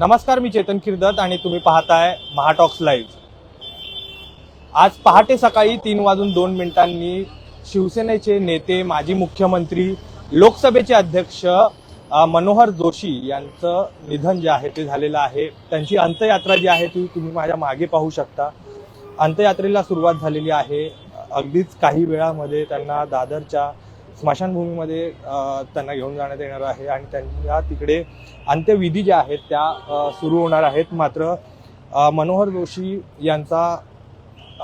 नमस्कार मी चेतन किर्दत आणि तुम्ही पाहताय महाटॉक्स लाईव्ह. आज पहाटे सकाळी तीन वाजून दोन मिनिटांनी शिवसेनेचे नेते माजी मुख्यमंत्री लोकसभेचे अध्यक्ष मनोहर जोशी यांचं निधन जे आहे ते झालेलं आहे. त्यांची अंत्ययात्रा जी आहे ती तुम्ही माझ्या मागे पाहू शकता. अंत्ययात्रेला सुरुवात झालेली आहे. अगदीच काही वेळामध्ये त्यांना दादरच्या स्मशानभूमीमध्ये त्यांना घेऊन जाण्यात येणार आहे आणि त्यांच्या तिकडे अंत्यविधी ज्या आहेत त्या सुरू होणार आहेत. मात्र मनोहर जोशी यांचा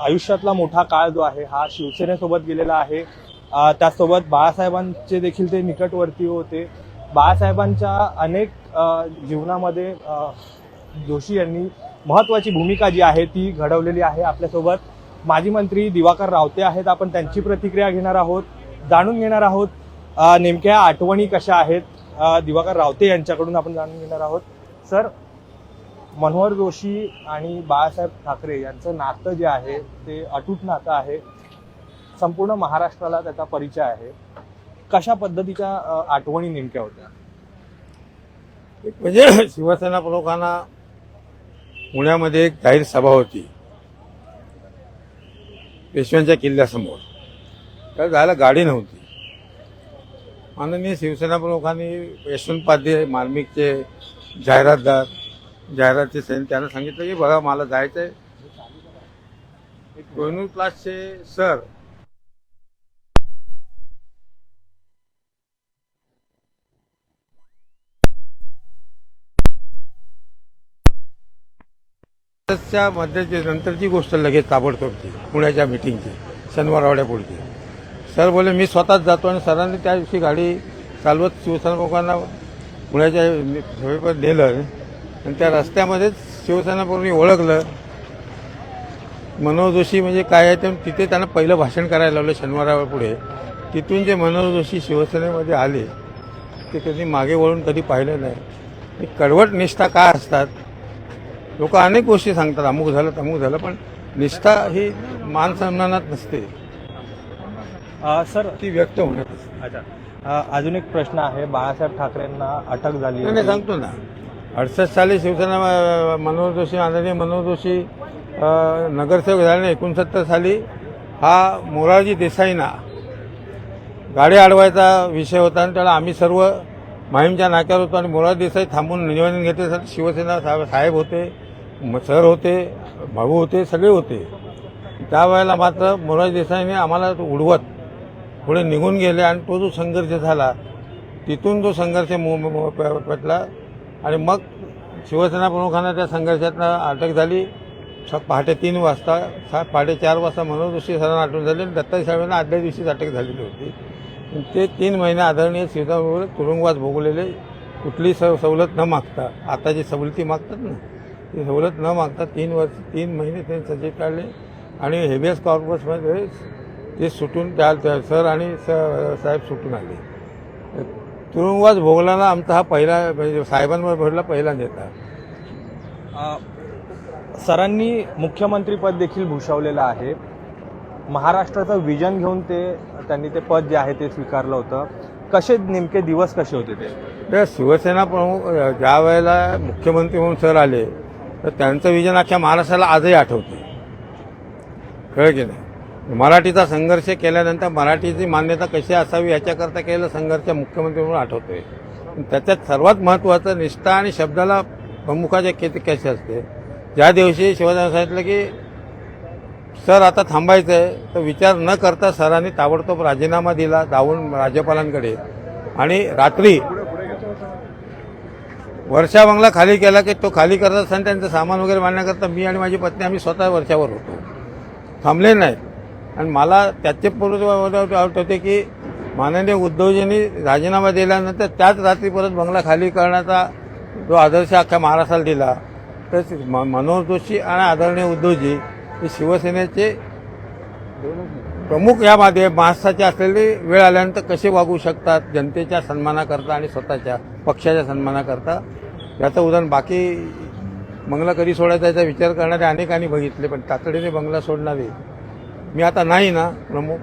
आयुष्यातला मोठा काळ जो आहे हा शिवसेनेसोबत गेलेला आहे. त्यासोबत त्याचसोबत बाळासाहेबांचे देखील ते निकटवर्ती होते. बाळासाहेबांच्या अनेक जीवनामध्ये जोशी यांनी महत्वाची भूमिका जी आहे ती घडवलेली आहे आपल्यासोबत. माजी मंत्री दिवाकर रावते आहेत. आपण त्यांची प्रतिक्रिया घेणार आहोत. जाणून घेणार आहोत. नेमक्या आठवणी कशा आहेत? दिवाकर रावते यांच्याकडून आपण जाणून घेणार आहोत. सर मनोहर जोशी आणि बाळासाहेब ठाकरे यांचं नातं जे आहे ते अटूट नातं आहे. संपूर्ण महाराष्ट्राला त्याचा परिचय आहे. कशा पद्धतीच्या आठवणी नेमक्या होत्या? एक म्हणजे शिवसेना प्रमुखांना पुण्यामध्ये एक जाहीर सभा होती. पेशव्यांच्या किल्ल्यासमोर. तर जायला गाडी नव्हती. माननीय शिवसेना प्रमुखांनी यशवंतपाध्ये मार्मिकचे जाहिरातदार जाहिरातचे सैनिक त्यांना सांगितलं की बघा मला जायचं आहे कोहिनूर क्लासचे सर. च्या मध्येची नंतरची गोष्ट लगेच ताबडतोब ती. पुण्याच्या मिटिंगची शनिवारवाड्यापुढची सर बोले मी स्वतःच जातो आणि सरांनी त्या दिवशी गाडी चालवत शिवसेना लोकांना पुण्याच्या सभेपर्यंत नेलं. आणि त्या रस्त्यामध्येच शिवसेना ओळखलं. मनोहर जोशी म्हणजे काय आहे ते तिथे त्यांना पहिलं भाषण करायला लावलं शनिवारावर पुढे. तिथून जे मनोहर जोशी शिवसेनेमध्ये आले ते कधी मागे वळून कधी पाहिलं नाही. ही कडवट निष्ठा का असतात? लोक अनेक गोष्टी सांगतात अमुक झालं तमुक झालं पण निष्ठा ही मानसन्मानात नसते. सर ती व्यक्त असते अच्छा. अ, अजून एक प्रश्न आहे. बाळासाहेब ठाकरेंना अटक झाली नाही, नाही, सांगतो ना. अडसष्ट साली शिवसेना अं, मनोहर जोशी आदरणीय मनोहर जोशी अं, नगरसेवक झाल्याने एकोणसत्तर साली हा मोरारजी देसाईंना गाडी अडवायचा विषय होता आणि त्याला आम्ही सर्व माहीमच्या नाक्यावर होतो आणि मोरारजी देसाई थांबून निवेदन घेतल्यासाठी शिवसेना साहेब साहेब होते म- सर होते भाऊ होते सगळे होते. त्यावेळेला मात्र मोरारजी देसाईने आम्हाला उडवत पुढे निघून गेले आणि तो जो संघर्ष झाला तिथून जो संघर्ष मु- पेटला आणि मग शिवसेना प्रमुखांना त्या संघर्षातनं अटक झाली. स पहाटे तीन वाजता सा पहाटे चार वाजता म्हणून दुसरी सरांना अटक झाली आणि दत्ताजी साहेबांना आदल्या दिवशीच अटक झालेली होती. ते तीन महिने आदरणीय शिवसेना तुरुंगवास भोगलेले कुठली स सवलत न मागता आता जी सवलती मागतात ना ती सवलत न मागता तीन वर्ष तीन महिने त्यांनी सजेत काढले. आणि हेबियस कॉर्पसमध्ये ते सुटून त्या सर आणि स- साहेब सुटून आले. तुरुंगवास भोगलाला आमचा हा पहिला म्हणजे साहेबांवर भरला पहिला नेता. सरांनी मुख्यमंत्रीपद देखील भूषवलेलं आहे. महाराष्ट्राचं विजन घेऊन ते त्यांनी ते पद जे आहे ते स्वीकारलं होतं. कसे नेमके दिवस कसे होते ते? तर शिवसेना प्रमुख ज्या वेळेला मुख्यमंत्री म्हणून सर आले तर त्यांचं विजन अख्ख्या महाराष्ट्राला आजही आठवते कळ की नाही? मराठीचा संघर्ष केल्यानंतर मराठीची मान्यता कशी असावी याच्याकरता केलेला संघर्ष मुख्यमंत्री म्हणून आठवतोय. त्याच्यात सर्वात महत्त्वाचं निष्ठा आणि शब्दाला प्रमुखाच्या किती कशी असते? ज्या दिवशी शिवाजी सांगितलं की सर आता थांबायचं आहे तर विचार न करता सरांनी ताबडतोब राजीनामा दिला जाऊन राज्यपालांकडे. आणि रात्री वर्षा बंगला खाली केला की तो खाली करत असताना त्यांचं सामान वगैरे मांडण्याकरता मी आणि माझी पत्नी आम्ही स्वतः वर्षावर होतो. थांबले नाहीत. आणि मला त्याचे पूर्व होते की माननीय उद्धवजींनी राजीनामा दिल्यानंतर त्याच रात्री परत बंगला खाली करण्याचा जो आदर्श अख्ख्या महाराष्ट्राला दिला. तर म- मनोहर जोशी आणि आदरणीय उद्धवजी हे शिवसेनेचे प्रमुख यामध्ये महाराष्ट्राचे असलेली वेळ आल्यानंतर कसे वागू शकतात? जनतेच्या सन्मानाकरता आणि स्वतःच्या पक्षाच्या सन्मानाकरता. याचं उदाहरण बाकी बंगला कधी सोडायचा याचा विचार करणारे अनेकांनी बघितले पण तातडीने बंगला सोडणारे मी आता नाही ना प्रमुख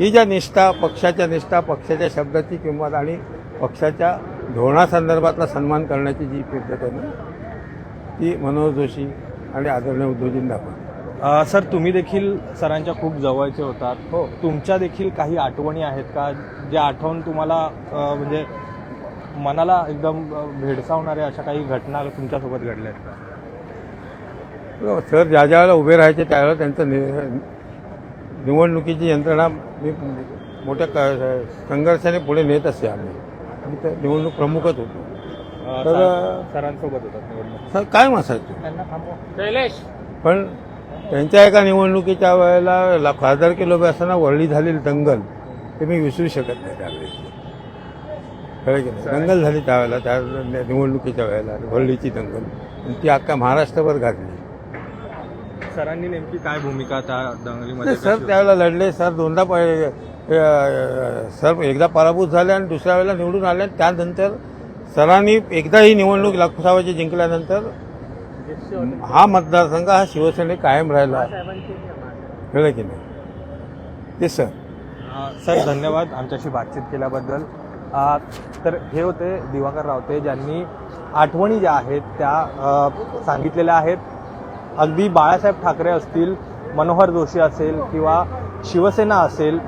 ही ज्या निष्ठा पक्षाच्या निष्ठा पक्षाच्या शब्दाची किंमत आणि पक्षाच्या धोरणासंदर्भातला सन्मान करण्याची जी पद्धत आहे ना ती मनोज जोशी आणि आदरणीय उद्धवजींनी दाखवली. अ, सर तुम्ही देखील सरांच्या खूप जवळचे होतात. हो. तुमच्या देखील काही आठवणी आहेत का ज्या आठवण तुम्हाला म्हणजे मनाला एकदम भेडसावणाऱ्या अशा काही घटना तुमच्यासोबत घडल्या आहेत का? सर ज्या ज्या वेळेला उभे राहायचे त्यावेळेला त्यांचं नि- निवडणुकीची यंत्रणा मी मोठ्या क- संघर्षाने पुढे नेत असे आम्ही. मी तर निवडणूक प्रमुखच होतो. तर- सर- सरांसोबत होतात निवडणूक. सर कायम असायचो थांबवा. पण त्यांच्या एका निवडणुकीच्या वेळेला ला- खासदारकी लोक असताना वरळी झालेली दंगल ते मी विसरू शकत नाही त्यावेळेस. खरं की नाही? दंगल झाली त्यावेळेला त्या निवडणुकीच्या वेळेला वरळीची दंगल. आणि ती अख्खा महाराष्ट्रभर गाजली सरांनी नेमकी काय भूमिका त्या दंगलीमध्ये सर त्यावेळेला लढले सर दोनदा सर एकदा पराभूत झाले आणि दुसऱ्या वेळेला निवडून आले. आणि त्यानंतर सरांनी एकदा ही निवडणूक लाखोसावाची जिंकल्यानंतर हा मतदारसंघ हा शिवसेने कायम राहिला. कळलं की नाही? ते सर सर धन्यवाद आमच्याशी बातचीत केल्याबद्दल. तर हे होते दिवाकर रावते ज्यांनी आठवणी ज्या आहेत त्या सांगितलेल्या आहेत. अगदी बाळासाहेब ठाकरे असतील मनोहर जोशी असेल किंवा शिवसेना असेल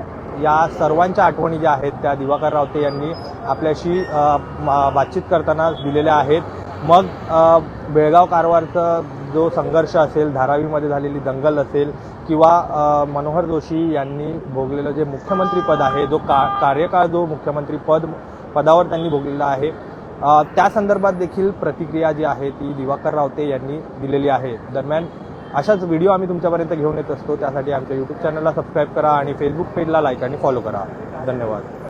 या सर्वांच्या आठवणी ज्या आहेत त्या दिवाकर रावते यांनी आपल्याशी बातचीत करताना दिलेल्या आहेत. मग बेळगाव कारवारचा जो संघर्ष असेल धारावीमध्ये झालेली दंगल असेल किंवा मनोहर जोशी यांनी भोगलेलं जे मुख्यमंत्री पद आहे जो का कार्यकाळ जो मुख्यमंत्री पद पदावर त्यांनी भोगलेला आहे त्या संदर्भात देखील प्रतिक्रिया जी आहे ती दिवाकर रावते यांनी दिलेली आहे. दरम्यान अशाच व्हिडिओ आम्ही तुमच्यापर्यंत घेऊन येत असतो. त्यासाठी आमच्या यूट्यूब चॅनलला सबस्क्राईब करा आणि फेसबुक पेजला लाईक आणि फॉलो करा. धन्यवाद.